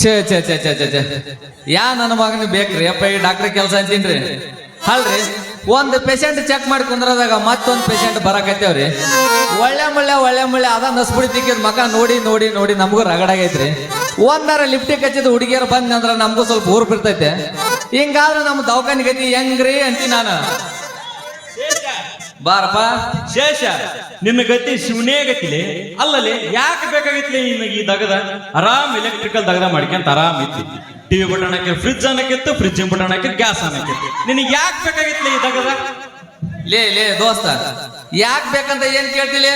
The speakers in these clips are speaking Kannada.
ಛೇ ಛೇ ಛೇ ಛೇ ಛೇ ಯಾ ನನ್ನ ಮಗನ ಬೇಕ್ರಿ? ಅಪ್ಪ ಈ ಡಾಕ್ಟರ್ ಕೆಲಸ ಅಂತೀನ್ರಿ. ಅಲ್ರಿ ಒಂದು ಪೇಷಂಟ್ ಚೆಕ್ ಮಾಡಿ ಕುಂದ್ರದಾಗ ಮತ್ತೊಂದು ಪೇಷಂಟ್ ಬರಕತ್ತೇವ್ರಿ. ಒಳ್ಳೆ ಮುಳ್ಳೆ ಒಳ್ಳೆ ಮುಳ್ಳೆ, ಅದ ನಸ್ಬಿಡಿ ತಿಕ್ಕಿದ ಮಗ ನೋಡಿ ನೋಡಿ ನೋಡಿ ನಮಗೂ ರಗಡಾಗೈತ್ರಿ ಒಂದರ ಲಿಫ್ಟಿ ಕಚ್ಚಿದ ಹುಡುಗಿಯರು ಬಂದ್ ಅಂದ್ರ ನಮಗೂ ಸ್ವಲ್ಪ ಊರು ಬಿಡ್ತೈತೆ ಹಿಂಗಾದ್ರೆ ನಮ್ಮ ದವಾಖಾನೆ ಗತಿ ಹೆಂಗ್ರಿ ಅಂತೀನಿ ನಾನು. ಬಾರಪ್ಪ, ಶೇಷ, ನಿನ್ನ ಗತಿ ಶಿವನೇ ಗತಿಲೆ? ಅಲ್ಲಲ್ಲಿ ಯಾಕೆ ಬೇಕಾಗಿತ್ತು ನಿನಗೆ ಈ ದಗದ? ಆರಾಮ್ ಎಲೆಕ್ಟ್ರಿಕಲ್ ದಗದ ಮಾಡ್ಕೊಂತ ಆರಾಮ್ ಇತ್ತು ಟಿವಿ ಬಟನ್ ಹಾಕಿ ಫ್ರಿಜ್ ಅನ್ನಕ್ಕಿತ್ತು ಫ್ರಿಜ್ ಬಟನ್ ಹಾಕಿ ಗ್ಯಾಸ್ ಅನ್ನಕ್ಕಿತ್ತು. ನಿನಗೆ ಯಾಕೆ ಬೇಕಾಗಿತ್ತು ಈ ದಗದ? ಲೇ ಲೇ ದೋಸ್ತ ಯಾಕ್ ಬೇಕಂತ ಏನ್ ಕೇಳ್ತಿಲಿ?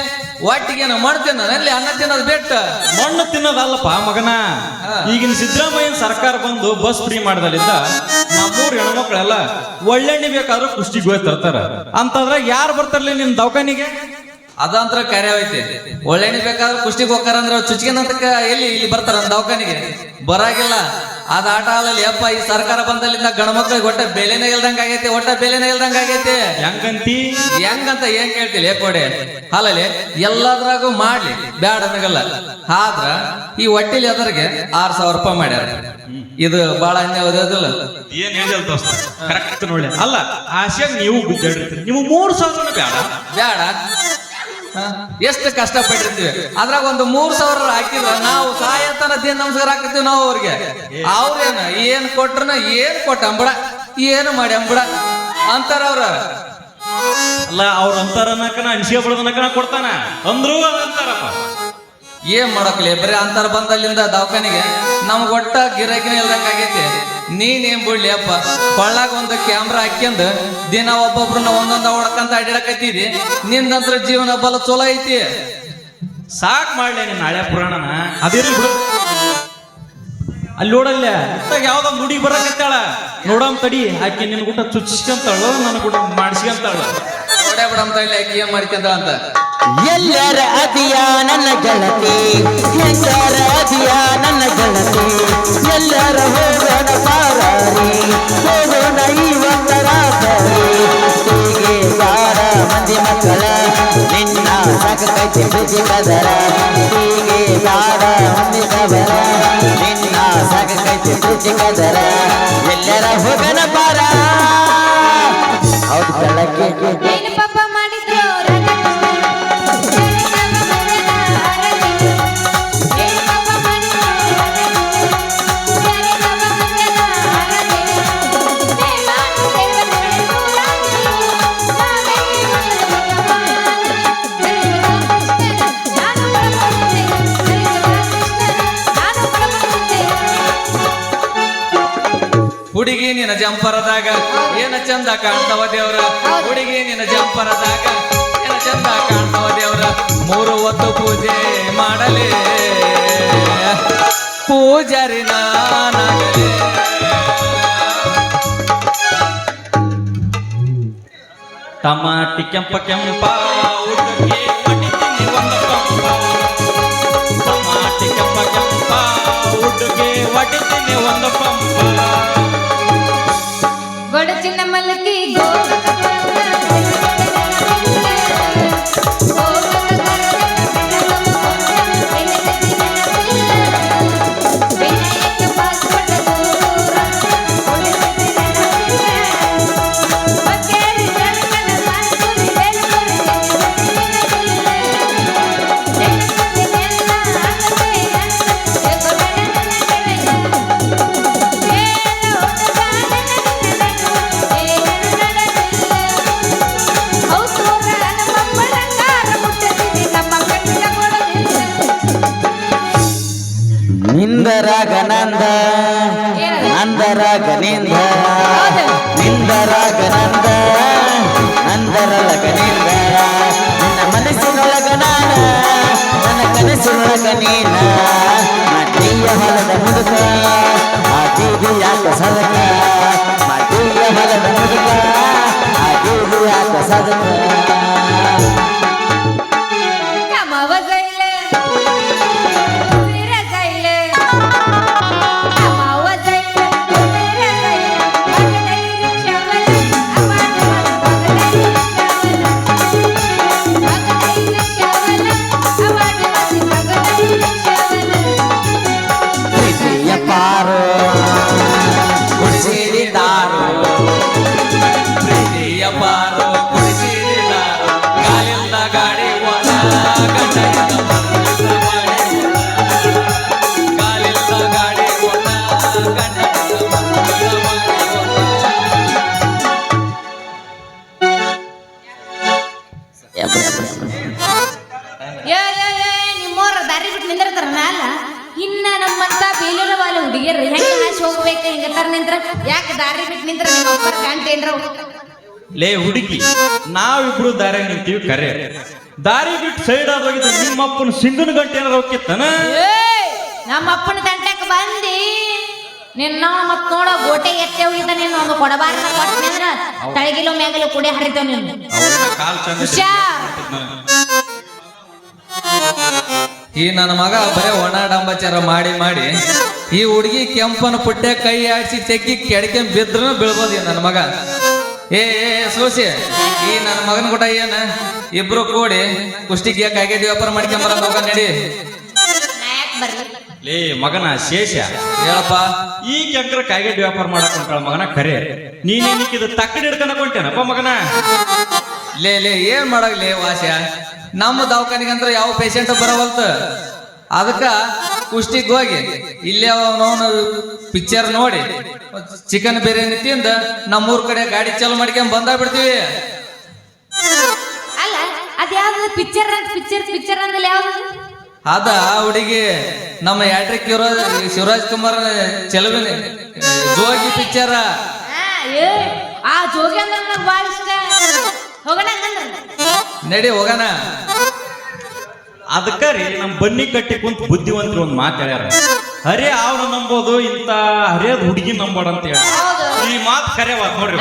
ಒಟ್ಟಿಗೆ ಮಣ್ಣು ಅಲ್ಲಿ ಅನ್ನ ತಿನ್ನೋದು ಬಿಟ್ಟು. ಮಣ್ಣು ತಿನ್ನೋದಲ್ಲಪ್ಪ ಮಗನ. ಈಗಿನ ಸಿದ್ದರಾಮಯ್ಯ ಸರ್ಕಾರ ಬಂದು ಬಸ್ ಫ್ರೀ ಮಾಡ್ದಲ್ಲಿದ್ದ ನಮ್ಮೂರ್ ಹೆಣ್ಮಕ್ಳೆಲ್ಲ ಒಳ್ಳೆಣ್ಣೆ ಬೇಕಾದ್ರೂ ಕುಷ್ಟಿಗೆ ಹೋಗಿ ತರ್ತಾರ. ಅಂತಂದ್ರೆ ಯಾರು ಬರ್ತಾರಲಿ ನಿನ್ ದವಾಖಾನಿಗೆ ಅದಂತ್ರ ಕಾರ್ಯ ಐತಿ. ಒಳ್ಳೆಣ್ಣೆ ಬೇಕಾದ್ರೆ ಕುಷ್ಟಿಗೆ ಹೋಗ್ತಾರ ಅಂದ್ರೆ ಚುಚ್ಚಿಗೆ ಎಲ್ಲಿ ಇಲ್ಲಿ ಬರ್ತಾರ ದವಾಖಾನಿಗೆ ಬರಾಗಿಲ್ಲ. ಅದ ಆಟ ಅಲ್ಲಲ್ಲಿ ಯಪ್ಪ ಈ ಸರ್ಕಾರ ಬಂದಲ್ಲಿಂದ ಗಣಮಕ್ಳಿಗೆ ಒಟ್ಟ ಬೆಲೆನೇ ಇಲ್ದಂಗ ಆಗೈತಿ ಒಟ್ಟ ಬೆಲೆನೇ ಇಲ್ದಂಗ ಆಗೈತಿ. ಹೆಂಗಂತಿ? ಹೆಂಗಂತ ಏನ್ ಕೇಳ್ತಿಲಿ ಕೊಡೆ? ಅಲ್ಲಲ್ಲಿ ಎಲ್ಲದ್ರಾಗೂ ಮಾಡ್ಲಿ ಬ್ಯಾಡ ಅನ್ನಗಲ್ಲ. ಆದ್ರ ಈ ಹೊಟ್ಟಿಲಿ ಅದರಿಗೆ ಆರ್ ಸಾವಿರ ರೂಪಾಯಿ ಮಾಡ್ಯಾರ. ಇದು ಬಹಳ ಅನ್ಯಾಯ ಓದೋದಿಲ್ಲ ಏನ್ ಹೇಳಿಲ್ ದೋಸ್ತ? ಕರೆಕ್ಟ್ ನೋಡಿ ಅಲ್ಲ ಆಶೆ ನೀವು ಗುದ್ದಾಡಿರ್ತೀರಿ ನೀವು ಮೂರ್ ಸಾವಿರ ಬೇಡ ಬ್ಯಾಡ. ಹ? ಎಷ್ಟು ಕಷ್ಟಪಟ್ಟಿರ್ತೀವಿ. ಅದ್ರಾಗ ಒಂದು ಮೂರ್ ಸಾವಿರ ಹಾಕಿದ್ರ ನಾವು ಸಾಯತನ ದಿನ ನಮಸ್ಕಾರ ಹಾಕಿರ್ತೀವಿ ನಾವು ಅವ್ರಿಗೆ. ಅವ್ರೇನ ಏನ್ ಕೊಟ್ರನ ಏನ್ ಕೊಟ್ಟ ಅಂಬಡ ಏನು ಮಾಡಿ ಅಂಬಡ? ಅಂತಾರ ಅವ್ರ ಅಲ್ಲ ಅವ್ರ ಅಂತಾರನಕನ ಅನ್ಸಿಯ ಬಿಡದನಕನ ಕೊಡ್ತಾನ. ಅಂದ್ರು ಅಂತಾರಪ್ಪ. ಏನ್ ಮಾಡಕ್ಲಿ? ಬರೀ ಅಂತಾರ ಬಂದಲ್ಲಿಂದ ದವಾಖಾನಿಗೆ? ನಮ್ಗ್ ಒಟ್ಟ ಗಿರಾಕಿನ ಇಲ್ದಂಗ ಆಗೈತಿ ನೀನೇನ್ ಬಿಡ್ಲಿ ಅಪ್ಪ? ಕೊಳ್ಳಾಗ ಒಂದು ಕ್ಯಾಮ್ರಾ ಹಾಕ್ಯಂದ ದಿನ ಒಬ್ಬೊಬ್ರನ್ನ ಒಂದೊಂದ ಹೊಡ್ಕಂತ ಅಡ್ಯಾಡಕತ್ತಿದಿ. ನಿಂದಂತ್ರ ಜೀವನ ಬಲ ಚಲೋ ಐತಿ. ಸಾಕ್ ಮಾಡ್ಲಿ ನಿನ್ನ ಹಳೆ ಪುರಾಣನ. ಅದಿರ್ಲಿ ಬಿಡು. ಅಲ್ಲಿ ನೋಡಲ್ಲ ಯಾವ್ದೋ ಮುಡಿ ಬರಕತ್ತಾಳ. ನೋಡಮ್ ತಡಿ, ಆಕೆ ನಿನ್ ಗುಟ ಚುಚ್ಚಿಸ್ಕಂತಾಳು ನನ್ ಗುಟ ಮಾಡಿಸ್ಕೊಂತಾಳು. ನೋಡೇ ಬಿಡಂತ ಇಲ್ಲ ಅಕ್ಕಿ ಏನ್ ಮಾಡ್ಕೊಂತ ಅಂತ. ಎಲ್ಲರ ಅದಿಯ ನನ್ನ ಗೆಳತಿ ಎಲ್ಲರ ಅದಿಯ ನನ್ನ ಗೆಳತಿ ಎಲ್ಲರ ಹೋಗೋಣ ಸಾರಾರಿ ಹೋಗೋಣ ಇವತ್ತರ ಹೀಗೆ ಬಾರ ಮಂದಿ ಮಕ್ಕಳ ನಿನ್ನ ಸಾಕೈತಿ ಪ್ರೀತಿ ಬದರ ಹೀಗೆ ಬಾರ ಹೊಂದಿದವರ ನಿನ್ನ ಸಾಕೈತಿ ಪ್ರೀತಿ ಬದರ ಎಲ್ಲರ ಹೋಗೋಣ ಪಾರ. ಹೌದು ಕಳಕ್ಕೆ ನಿನ್ನ ಜಂಪರದಾಗ, ಏನ ಚಂದ ಕಾಣ್ತವ ದೇವ್ರ? ಹುಡುಗಿ ನಿನ್ನ ಜಂಪರದಾಗ, ಏನ ಚಂದ ಕಾಣ್ತವ ದೇವ್ರ? ಮೂರು ಹೊತ್ತು ಪೂಜೆ ಮಾಡಲೇ. ಪೂಜಾರಿ ನಾನಾಗಲೇ. ಟಮಾಟಿ ಕೆಂಪ ಕೆಂಪ ಟಮಾಟಿ ಕೆಂಪ ಕೆಂಪ ಒಡಿತೀನಿ ಒಂದು ಪಂಪ ಗೊಡಚಿನ ಮಲಗಿ ಗೋಗಕ जमीन দারুণ। ಲೇ ಹುಡುಗಿ ನಾವಿಬ್ರು ದಾರಿ ನಿಂತೀವಿ ಕರೆ. ದಾರಿ ಬಿಟ್ಟು ಸೈಡ್ ಆದೋಗಿದ್ರೆ ನಿಮ್ಮಪ್ಪನ ಸಿಂಗನ ಗಂಟೆ ಏನಾರ ಹೋಗಿತ್ತಾನ ನಮ್ಮಪ್ಪನ ನಮ್ಮ ಅಪ್ಪನ ದಂಟಕ್ಕೆ ಬಂದಿ. ನಿನ್ನ ಮತ್ ನೋಡ ಗೋಟೆ ಎತ್ತೆ ಹೋಗಿದ್ದ ನಿನ್ನ ಒಂದು ಕೊಡಬಾರ ಕೊಟ್ಟನಿಂದ್ರ ತಳಗಿಲು ಮೇಗಲು ಕುಡಿ ನಿನ್ನ ನೀನು. ಈ ನನ್ನ ಮಗ ಬರೇ ಒಣ ಡಂಬಚಾರ ಮಾಡಿ ಮಾಡಿ ಈ ಹುಡುಗಿ ಕೆಂಪನ ಪುಟ್ಟೆ ಕೈ ಆಡಿಸಿ ತೆಗ್ಗಿ ಕೆಡಕೆ ಬಿದ್ರು ಬೀಳ್ಬೋದು ನನ್ನ ಮಗ. ಏ ಸೋಸಿ ಈ ನನ್ನ ಮಗನ ಕೂಡ ಏನ? ಇಬ್ರು ಕೂಡಿ ಕುಷ್ಟಿಗೆ ಕಾಯ್ಗೆಡಿ ವ್ಯಾಪಾರ ಮಾಡ್ಕೊಂಬರ ಹೋಗ ನಡಿ. ಲೇ ಮಗನ ಶೇಷ ಹೇಳಪ್ಪ ಈ ಕೆಂಕರ ಕಾಯಿಗಡ್ಡೆ ವ್ಯಾಪಾರ ಮಾಡಕ್ ಹೊಂಟಾಳ ಮಗನ ಕರೆ ನೀನೇನಿಕ್ಕಿದ ತಕ್ಕಡಿ ಹಿಡ್ಕೊಂಡ ಕೊಂಟೇನಪ್ಪ ಮಗನ? ಲೇ ಲೇ ಏನ್ ಮಾಡಾಗ್ಲಿ ವಾಸ್ಯ? ನಮ್ಮ ದವಾಖಾನಿಗಂದ್ರ ಯಾವ ಪೇಷಂಟ್ ಬರವಲ್ತು? ಅದಕ್ಕ ಕುಷ್ಟಿಗೆ ಹೋಗಿ ಇಲ್ಲೇ ಅವನ ಪಿಕ್ಚರ್ ನೋಡಿ ಚಿಕನ್ ಬಿರಿಯಾನಿ ತಿಂದ ನಮ್ಮೂರ್ ಕಡೆ ಗಾಡಿ ಚಾಲು ಮಾಡ್ಕೊಂಡ್ ಬಂದ ಬಿಡ್ತೀವಿ ಅಲ್ಲ ಅದ್ಯಾವ್ದು? ಪಿಕ್ಚರ್ ಪಿಕ್ಚರ್ ಪಿಕ್ಚರ್ ಅಂದ್ರೆ ಯಾವ್ದು? ಅದ ಹುಡುಗಿ ನಮ್ಮ ಯಾಟ್ರಿಕ್ ಶಿವರಾಜ್ ಶಿವರಾಜ್ ಕುಮಾರ್ ಚೆಲುವಿನ ಜೋಗಿ ಪಿಕ್ಚರ್ ಆ, ಜೋಗಿ ಅಂದ್ರೆ ಭಾಳ ಇಷ್ಟ. ಹೋಗೋಣ ನಡಿ ಹೋಗಣ. ಅದಕ್ಕ ರೀ ನಮ್ ಬನ್ನಿ ಕಟ್ಟಿ ಕುಂತ ಬುದ್ಧಿವಂತರು ಒಂದು ಮಾತು ಹೇಳ್ಯಾರ. ಹರೇ ಅವ್ರ ನಂಬೋದು ಇಂತ ಹರಿಯದ ಹುಡುಗಿ ನಂಬೋಡ ಅಂತ ಹೇಳಿ ಹೌದು. ಈ ಮಾತು ಕರೆವಾತ್ ನೋಡ್ರಿ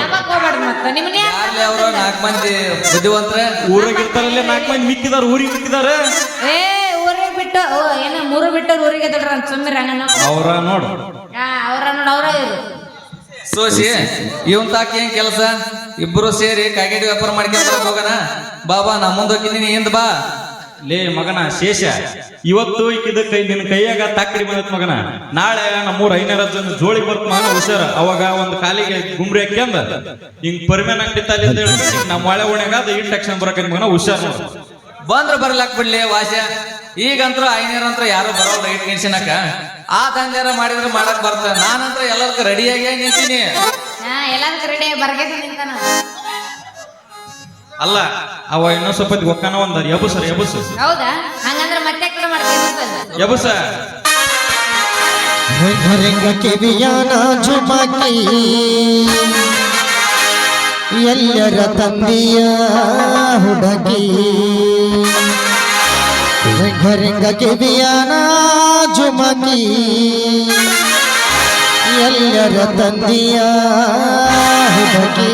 ಯಾರ್ಲಿ ಅವರು ನಾಲ್ಕು ಮಂದಿ ಬುದ್ಧಿವಂತರ? ಊರಾಗ ಇರ್ತಾರಲ್ಲೇ ನಾಲ್ಕು ಮಂದಿ ಮಿಕ್ಕಿದಾರ ಊರಿಗೆ ಮಿಕ್ಕಿದಾರ? ಏ ಊರಿಗೆ ಬಿಟ್ಟು ಓ ಏನ ಮೂರು ಬಿಟ್ಟು ಊರಿಗೆ ದೊಡ್ಡ ಅಂತ ಸುಮ್ಮನೆ ರಂಗನ ಅವ್ರ ನೋಡು. ಹಾ ಅವ್ರ ನೋಡ ಅವ್ರ ಸೋಸಿ ಇವನ್ ತಾಕ ಏನ್ ಕೆಲಸ? ಇಬ್ರು ಸೇರಿ ಕಾಗೇಡಿ ವ್ಯಾಪಾರ ಮಾಡ್ಕೊಂಡ್ ಹೋಗೋಣ. ಬಾಬಾ ನಮ್ಮ ಮುಂದೆ ಹೋಗಿದ್ದೀನಿ ಹಿಂದ್ ಬಾ. ಲೇ ಮಗನ ಶೇಷ ಇವತ್ತು ಇಕ್ಕಿದ ಕೈ ನಿನ್ನ ಕೈಯಾಗ ತಾಕ್ರಿ ಬಂದತ್ ಮಗನ. ನಾಳೆ ನಮ್ಮೂರ ಐನರ ಜನ ಜೋಳಿ ಬರ್ತ ಮಗನ ಹುಷಾರ. ಅವಾಗ ಒಂದ್ ಕಾಲಿಗೆ ಗುಮ್ರಿ ಹಾಕ್ಯಂದ ಹಿಂಗ್ ಪರಿಮೆ ಅಂಗಡಿ ತಾಲಿ ಅಂತ ಹೇಳಿ ನಮ್ಮ ಮಳೆ ಒಣಗ ಅದು ಇಟ್ಟ ತಕ್ಷಣ ಬರಕ ಮಗನ ಹುಷಾರ. ಬಂದ್ರ ಬರ್ಲಾಕ್ ಬಿಡ್ಲಿ ವಾಸ್ಯ. ಈಗಂತ್ರ ಐನೂರ ಅಂತ ಯಾರು ಬರೋಲ್ಲ ರೈಟ್ ನಿಲ್ಸಿನಕ ಆ ತಂದೆಯರ ಮಾಡಿದ್ರೆ ಮಾಡಕ್ ಬರ್ತ. ನಾನಂತ್ರ ಎಲ್ಲರ್ಗ ರೆಡಿಯಾಗಿ ನಿಂತೀನಿ. ಹಾ ಎಲ್ಲದಕ್ಕೂ ರೆಡಿ ಬರ್ಗೈತಿ ನಿಂತಾನ. ಅಲ್ಲ ಅವ ಇನ್ನೊಂದ್ ಸ್ವಲ್ಪ ಗೊತ್ತಾನ ಒಕ್ಕನ ಒಂದ ಎಬುಸರ್ ಸರ್ ಹೌದಾ? ಹಂಗಂದ್ರೆ ಮತ್ತೆ ಕಡೆ ರಂಗ ಕಿವಿಯಾನ ಝುಮಕಿ. ಎಲ್ಲರ ತಂದೆಯ ಹುಡುಗಿ. ರಂಗ ರಿಂಗ ಕಿವಿಯಾನ ಚುಮಕಿ ಎಲ್ಲರ ತಂದೆಯ ಹುಡುಗಿ.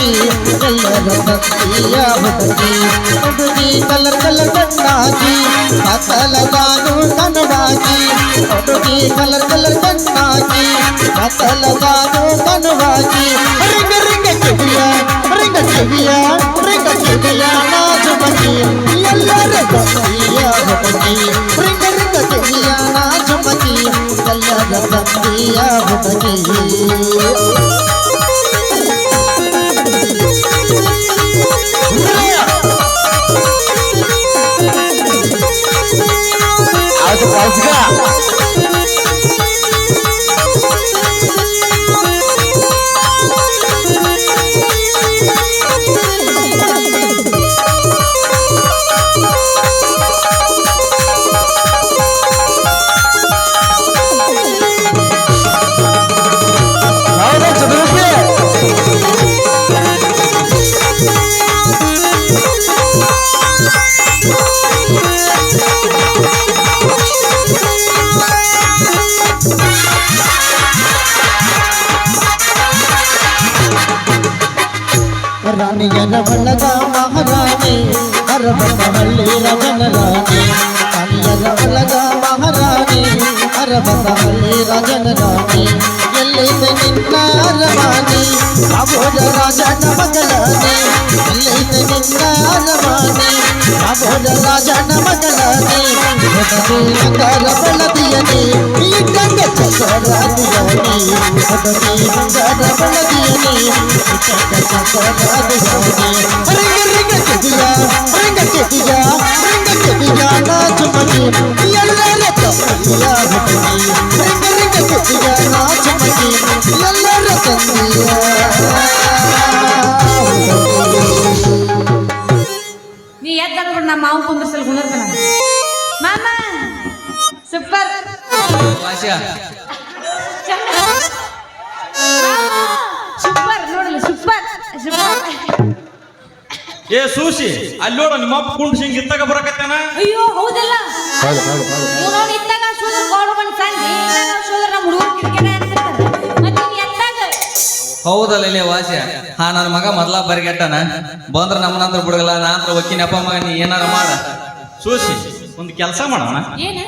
ನಾಚುಮತಿ ಎಲ್ಲರ ಎಲ್ಲರ ತಂದೆಯ ಹುಡುಗಿ ಕಲರ್ ಕಲರ್ ಕಣ್ಣಾಗಿ ಮಸಲಗಾನು ಕನವಾಗಿ ಹುಡುಗಿ ಕಲರ್ ಕಲರ್ ಕಣ್ಣಾಗಿ ಮಸಲಗಾನು ಕನವಾಗಿ ರಿಂಗ ರಿಂಗ ಚೆವಿಯ ರಿಂಗ ಚೆವಿಯ ರಿಂಗ ಕಿವಿಯ ನಾಚುಮತಿ ಎಲ್ಲರ ತಂದೆಯ ಹುಡುಗಿ ರಿಂಗ ರಿಂಗ ಕಿವಿಯ ನಾಚುಮತಿ ಎಲ್ಲರ ತಂದೆಯ ಹುಡುಗಿ ராணி எரவள்ளதா மகாராணி? அரபத்தவள்ளி ரஜனராணி ராணி எரவள்ளதா மகாராணி? அரபத்தவள்ளி ரஜனராணி இல்லை நின்னாரவானி அபோத ராஜா நமகலானே இல்லை நின்னாரவானி எல்லாரும் தப்பியா ಸೂಸಿ ಅಲ್ಲಿ ನೋಡ ನಿಮ್ಮ ಅಪ್ಪ ಕುಂಡ್ ಸಿಂಗ್ ಇತ್ತಾಗ ಬರಕತ್ತಾನ? ಅಯ್ಯೋ ಹೌದಲ್ಲ? ಇವ್ ನೋಡಿ ಇತ್ತಾಗ ಶೋದ್ರ ಗೋಳು ಬಂದ್ ಸಂಜೆ ಇತ್ತಾಗ ಶೋದ್ರ ನಮ್ಮ ಹುಡುಗರು ಕಿರಿಕಿರಿ ಅಂತಿರ್ತಾರೆ ಮತ್ತೆ ನೀನ್ ಎತ್ತಾಗ? ಹೌದಲ್ಲ ಇಲ್ಲೇ ವಾಸ್ಯ. ಹಾ ನನ್ನ ಮಗ ಮೊದ್ಲ ಬರಿಗೆಟ್ಟನ. ಬಂದ್ರ ನಮ್ಮನಂತ್ರ ಬಿಡಗಲ್ಲ ನಾ ಒಕ್ಕಿನ ಒಕ್ಕಿನಪ್ಪ ಮಗ ನೀ ಏನಾರ ಮಾಡ. ಸೂಸಿ ಒಂದು ಕೆಲಸ ಮಾಡೋಣ. ಏನ?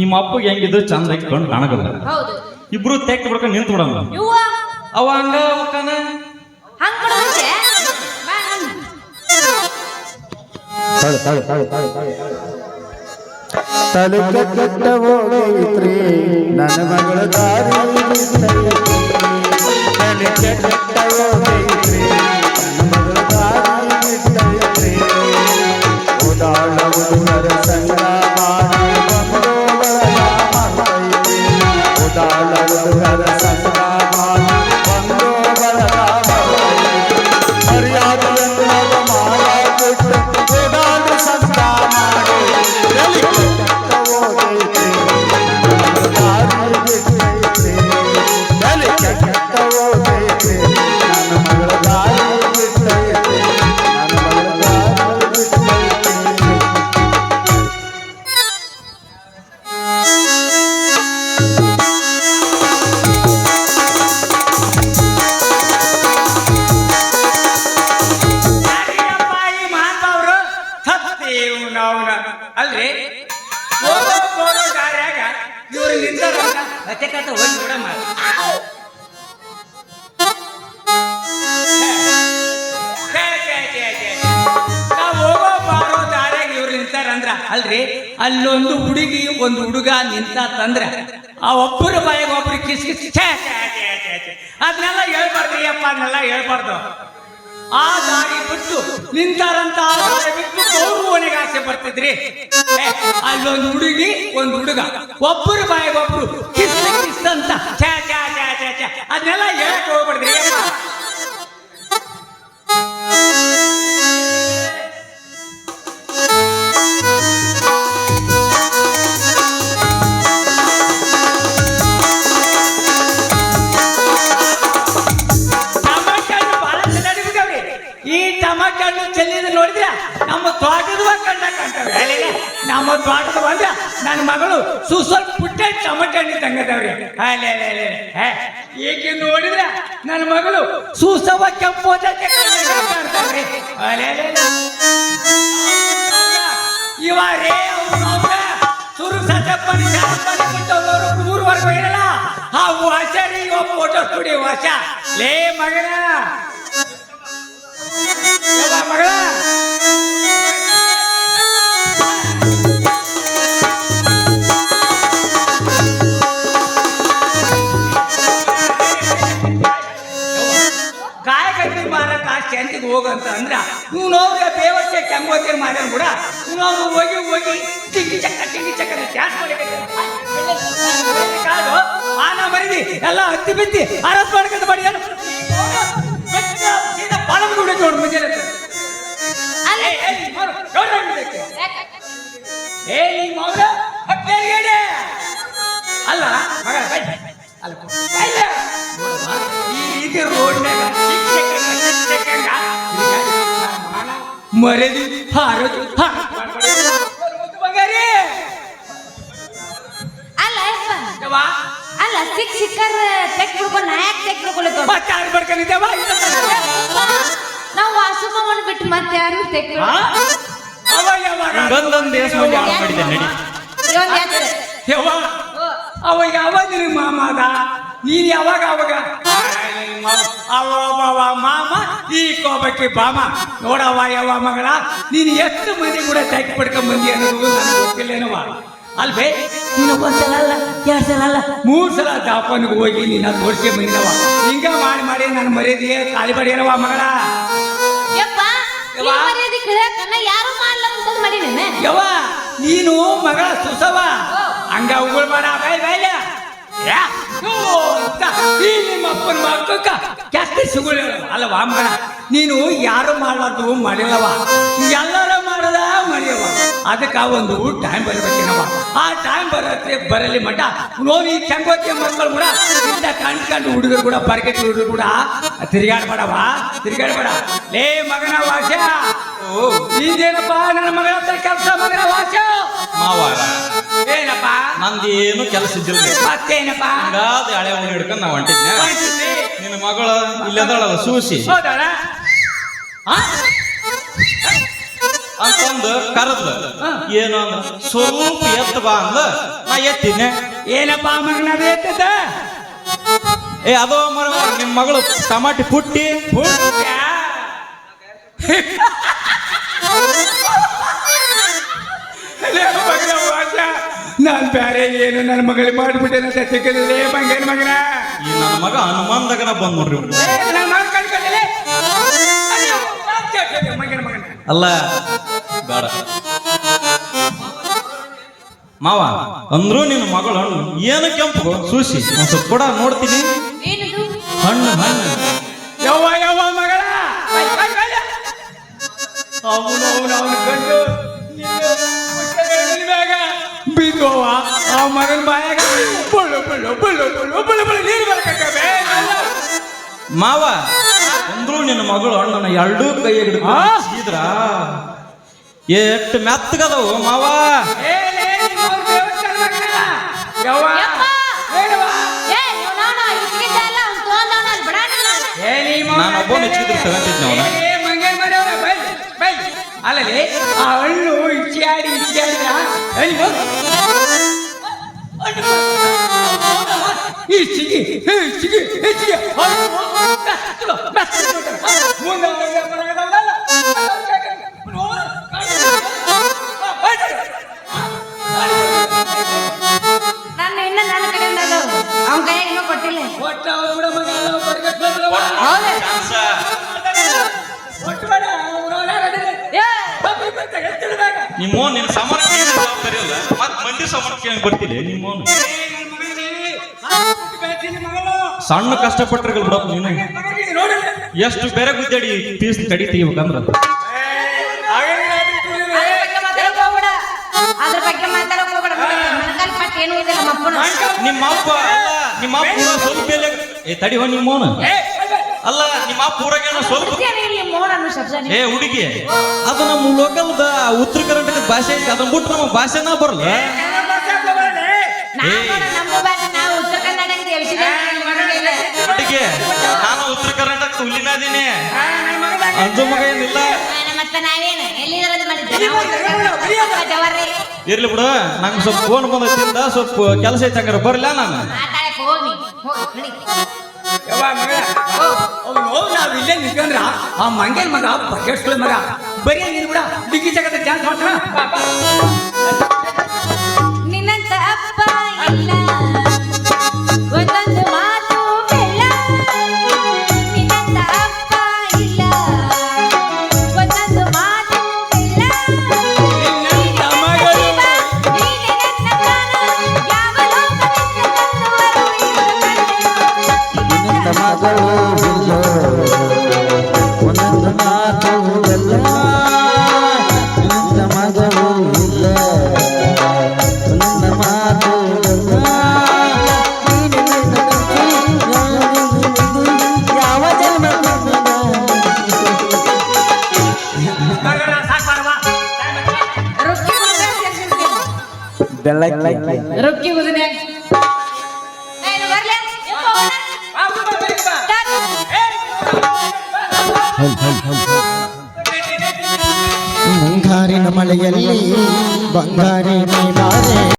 ನಿಮ್ಮ ಅಪ್ಪಗೆ ಹೆಂಗಿದ್ರು ಚಂದ ಇಟ್ಕೊಂಡು ಕಾಣಕಲ್ಲ. ಹೌದು. ಇಬ್ರು ತೆಕ್ ಬಿಡ್ಕೊಂಡು ನಿಂತು ಬಿಡೋಣ ಇವ್ವ ಅವ ಹಂಗ ಅವಕ್ಕನ ಹಂಗ್ ತಲೆ ಕೆಟ್ಟ ಹೋಗೈತ್ರಿ ನನ್ನ ಮಗಳ ದಾರಿ. ತಲೆ ಕೆಟ್ಟ ಹೋಗೈತ್ರಿ ಕತೆ ಕತೆ ಹೋಗಿ ಬಿಡಮ್ಮ ಅಲ್ರಿ? ಅಲ್ಲೊಂದು ಹುಡುಗಿ, ಒಂದು ಹುಡುಗ ನಿಂತ ತಂದ್ರೆ ಆ ಒಬ್ಬರ ಬಾಯಿಗೆ ಒಬ್ರು ಕಿಸ್ ಕಿಸ್ ಅದನ್ನೆಲ್ಲ ಹೇಳ್ಬಾರ್ದು ಅಪ್ಪ ಅದನ್ನೆಲ್ಲ ಹೇಳ್ಬಾರ್ದು. ಆ ದಾರಿ ಬಿಟ್ಟು ನಿಂತಾರಂತ ಬಿಟ್ಟು ಆಸೆ ಬರ್ತಿದ್ರಿ ಅಲ್ಲೊಂದು ಹುಡುಗಿ, ಒಂದು ಹುಡುಗ. ಒಬ್ಬರು ಬಾಯಿಗೆ ಇವ ರೇ ಅವ್ನವ್ನ ಸುರು ಸತಪ್ಪನಿ ಶಾಪನಿ ಬಿಟ್ಟವ್ರು ಇರಲ್ಲ. ಆ ರೀ ಇವ ಫೋಟೋ ಸ್ಟುಡಿಯೋ ವಾಶ ಲೇ ಮಗನ ಮಗಳ. ಶಾಂತಿಗೆ ಹೋಗಂತ ಅಂದ್ರೆ ಇವನು ಹೋಗಿ ಬೇವಕ್ಕೆ ಕೆಂಗೋತಿ ಮಾಡ್ಯಾನ ಕೂಡ. ಇವನು ಹೋಗಿ ಹೋಗಿ ಟಿಂಗಿ ಚಕ್ಕ ಟಿಂಗಿ ಚಕ್ಕ ಕ್ಯಾಶ್ ಕಾದು ಆನ ಮರಿದಿ ಎಲ್ಲ ಹತ್ತಿ ಬಿತ್ತಿ ಅರಸ್ ಮಾಡಕಂತ ಮಾಡಿ ಪಾಲನ್ ಕೂಡ ನೋಡು ಮುಂಜಾನೆ. ಏ ನೀ ಮೌನ ಅಲ್ಲ ಮಗ ಅಲ್ಲ ಈ ರೋಡ್ನಾಗ ಮರದಿ ಹಾರೋದು ಬಂಗಾರಿ ಅಲ್ಲ ಯಪ್ಪ ಯವ್ವ, ಅಲ್ಲ ಸಿಕ್ ಸಿಕ್ಕರ್ ತೆಕ್ ಬಿಡ್ಕೊಂಡು ನಾ ಯಾಕೆ ತೆಕ್ ಬಿಡ್ಕೊಳತ್ತೋ ಮತ್ತೆ ಯಾರು ಬಡ್ಕೊಂಡಿದ್ದೇವ ನಾವು ವಾಸುಮಮ್ಮನ ಬಿಟ್ಟು ಮತ್ತೆ ಯಾರು ತೆಕ್ ಅವ ಯಾವಾಗ ಗಂದೊಂದು ದೇಶ ಮಂದಿ ನಡಿ. ಯವ್ವ ಅವ ಯಾವ ನಿನ್ನ ಮಾಮದ ನೀನ್ ಯಾವಾಗ ಅವಾಗ? ಅವ ಅವ ಮಾಮ ಈ ಕೋಬಕ್ಕೆ ಬಾಮ ನೋಡವ್ವ ಯಾವ ಮಗಳ ನೀನು ಎಷ್ಟು ಮಂದಿ ಕೂಡ ತೆಗ್ ಪಡ್ಕೊಂಡ್ ಬಂದಿ ಅನ್ನೋದು ನನಗೆ ಗೊತ್ತಿಲ್ಲೇನವ ಅಲ್ವೇ ನೀನು ಒಂದ್ಸಲ ಅಲ್ಲ ಎರಡು ಸಲ ಅಲ್ಲ ಮೂರು ಸಲ ದಾಪನ್ಗೆ ಹೋಗಿ ನೀನು ತೋರಿಸಿ ಬಂದಿನವ ಹಿಂಗ ಮಾಡಿ ಮಾಡಿ ನನ್ನ ಮರ್ಯಾದೆಗೆ ತಾಳಿ ಬಡಿಯನವ ಮಗಳ ನೆನೆ ಯವ್ವ ನೀನು ಮಗಳ ಸುಸವ. ಹಂಗ ಉಗುಳ್ ಮಾಡ ಬೈ ಬೈಲ. ಸಿಗುಳ ಅಲ್ಲವಾ ಮಗಳ ನೀನು ಯಾರು ಮಾಡಲಾರ್ದು ಮಾಡಿಲ್ಲವ? ಎಲ್ಲರ ಮಾಡದ ಮಾಡಿಯವ ಅದಕ್ಕ ಒಂದು ಟೈಮ್ ಬರಬೇಕೇನವ ಆ ಟೈಮ್ ಬರತ್ತೆ ಬರಲಿ ಮಟ ನೋಡಿ ಚಂಗೋತಿ ಮಕ್ಕಳು ಕೂಡ ಇಂಥ ಕಂಡು ಕಂಡು ಹುಡುಗರು ಕೂಡ, ಬರ್ಗೆಟ್ ಹುಡುಗರು ಕೂಡ ತಿರುಗಾಡ್ಬೇಡವ. ತಿರುಗಾಡ್ಬೇಡ. ಲೇ ಮಗನ ವಾಸ ಇದೇನಪ್ಪ ನನ್ನ ಮಗಳ ಕೆಲಸ ಮಗನ ವಾಸ ಮಾವಾರ ಏನಪ್ಪ? ನಂದೇನು ಕೆಲಸ ಇದ್ದಿಲ್ಲ ಮತ್ತೇನಪ್ಪ? ಹಂಗಾದ ಹಳೆ ಹುಡುಗಿ ಹಿಡ್ಕೊಂಡು ನಾವು ಹೊಂಟಿದ್ನ? ನಿನ್ನ ಮಗಳ ಇಲ್ಲದಾಳಲ್ಲ ಸೂಸಿ. ಹೌದಲ್ಲ? ಅಂತಂದು ಕರೆದ್ಲ. ಏನು ಅಂದ್ರ ಸ್ವಲ್ಪ ಎತ್ತ ಬಾ ಅಂದ ನಾ ಎತ್ತಿದ್ನೆ. ಏನಪ್ಪ ಮಗನ ಬೇಕದ ಏ ಅದೋ ಮರ ನಿಮ್ ಮಗಳು ಟಮಾಟಿ ಪುಟ್ಟಿ. ನಾನು ಬೇರೆ ಏನು ನನ್ನ ಮಗಳಿಗೆ ಮಾಡಿಬಿಟ್ಟೆ ಅಂತ ಸಿಕ್ಕಿದ್ರೆ ಬಂಗೇನ್ ಮಗನ ಈ ನನ್ನ ಮಗ ಹನುಮಾನ್ ದಗನ ಬಂದ್ ನೋಡ್ರಿ ಇವ್ನು. ನನ್ನ ಮಗ ಕಳ್ಕೊಂಡಲೆ ಮಗನ ಮಗನ. ಅಲ್ಲ ಬೇಡ. ಮಾವ ಅಂದ್ರು ನಿನ್ನ ಮಗಳು ಹಣ್ಣು ಏನು ಕೆಂಪು ಸೂಸಿ? ಒಂದ್ ಸ್ವಲ್ಪ ಕೊಡ ನೋಡ್ತೀನಿ. ಹಣ್ಣು ಹಣ್ಣು. ಯಾವ ಯಾವ ಮಗಳ! ಅವನು ಅವನು ಅವನು. ಕಂಡು ಆ ಮಗನ ಬಾಯಾಗ ಬಳ್ಳು ಬಳ್ಳು ಬಳ್ಳು ಬಳ್ಳು ಬಳ್ಳು ಬಳ್ಳು ನೀರು ಬರಕತ್ತವೆ ಮಾವ ಅಂದ್ರು ನಿನ್ನ ಮಗಳು ಅಣ್ಣನ ಎರಡೂ ಕೈ? ಹಿಡಿದ್ರ ಎಷ್ಟು ಮೆತ್ತಗದವು ಮಾವ ಯವ್ವ ಯಪ್ಪ! ಏನವ್ವ? ಏ ನೀವು ನಾನು ಇಟ್ಕಿದ್ದ ಅಲ್ಲ ಅವ್ನು ತೊಗೊಂಡವನ ಅಲ್ಲಿ ಬಿಡ ನಾನು ಏ ನೀ ಮಗ ನಾನು ಒಬ್ಬ ಮೆಚ್ಚಿದ್ರು ತಗೊಂತಿದ್ನ ಅವನ. ಅಲ್ಲಲ್ಲಿ? ಆ ಹಣ್ಣು ಇಚ್ಚಿಯಾಡಿ ಇಚ್ಚಿಯಾಡಿದ ಹಣ್ಣು ಈ ಚಿಗಿ ಈ ನಿಮ್ಮ ನಿನ್ನ ಸಾಮಾನು ಜವಾಬ್ದಾರಿ ಅಲ್ಲ ಮತ್ ಮಂದಿ ಸಾಮಾನು ಕೇಳಿ ಬರ್ತಿಲ್ಲ ನಿಮ್ಮ ಸಣ್ಣ ಕಷ್ಟಪಟ್ಟಿರ್ಗಲ್ ಬಿಡಪ್ಪ ನೀನು. ಎಷ್ಟು ಬೇರೆ ಗುದ್ದಾಡಿ ಪೀಸ್ ತಡಿ ತೆಗಿಬೇಕಂದ್ರ ಅದ್ರ ಬಗ್ಗೆ ಮಾತಾಡಕ್ ಹೋಗ್ಬೇಡ. ಅದ್ರ ಬಗ್ಗೆ ಮಾತಾಡಕ್ ಹೋಗ್ಬೇಡ. ಮನಕಾಲ್ ಪಟ್ಟು ಏನೂ ಇದೆ? ನಮ್ಮ ನಿಮ್ಮ ಅಪ್ಪ ಅಲ್ಲ ನಿಮ್ಮ ಅಪ್ಪ ಊರಾಗ ಸ್ವಲ್ಪ ತಡಿ ಹೋ ನಿಮ್ಮ ಅಲ್ಲ. ನಿಮ್ಮ ಅಪ್ಪ ಊರಾಗೇನೋ ಸ್ವಲ್ಪ ಶಬ್ದ ಏ ಹುಡುಗಿ ಅದು ನಮ್ಮ ಲೋಕಲ್ದ ಉತ್ತರ ಕರ್ನಾಟಕದ ಭಾಷೆ ಐತಿ ಅದನ್ನ ಬಿಟ್ಟು ನಮ್ಮ ಭಾಷೆನ ಬರಲ್ಲ. ನಮ್ಮ ಭಾಷೆ ನಾವು ಉತ್ತರ ಹುಡುಗಿ ನಾನು ಉತ್ತರ ಕರ್ನಾಟಕ ಹುಲ್ಲಿನಾದೀನಿ ಅಂಜು ಮಗ ಏನಿಲ್ಲ. ಮತ್ತೆ ನಾವೇನು? ಎಲ್ಲಿರೋದು ಮಾಡಿದ್ದೆ? ಇರ್ಲಿ ಬಿಡು ನಂಗೆ ಸ್ವಲ್ಪ ಫೋನ್ ಬಂದೈತಿಂದ ಸ್ವಲ್ಪ ಕೆಲಸ ಐತೆ ಹಂಗಾರೆ ಬರಲ್ಲ ನಾನು? ಹೋಗಿ ನಾವು ಇಲ್ಲೇ ನಿಂತ್ಕೊಂಡ್ರ ಆ ಮಂಗೇನ್ ಮಗ ಬಕೆಟ್ಸ್ಗಳ ಮಗ ಬರೀ ನೀನ್ ಬಿಡ ಡಿಗ್ಗಿ ಜಗತ್ತ ಚಾನ್ಸ್ ಮಾಡ್ತಾನ ನಿನ್ನಂತ ಅಪ್ಪ ಇಲ್ಲ.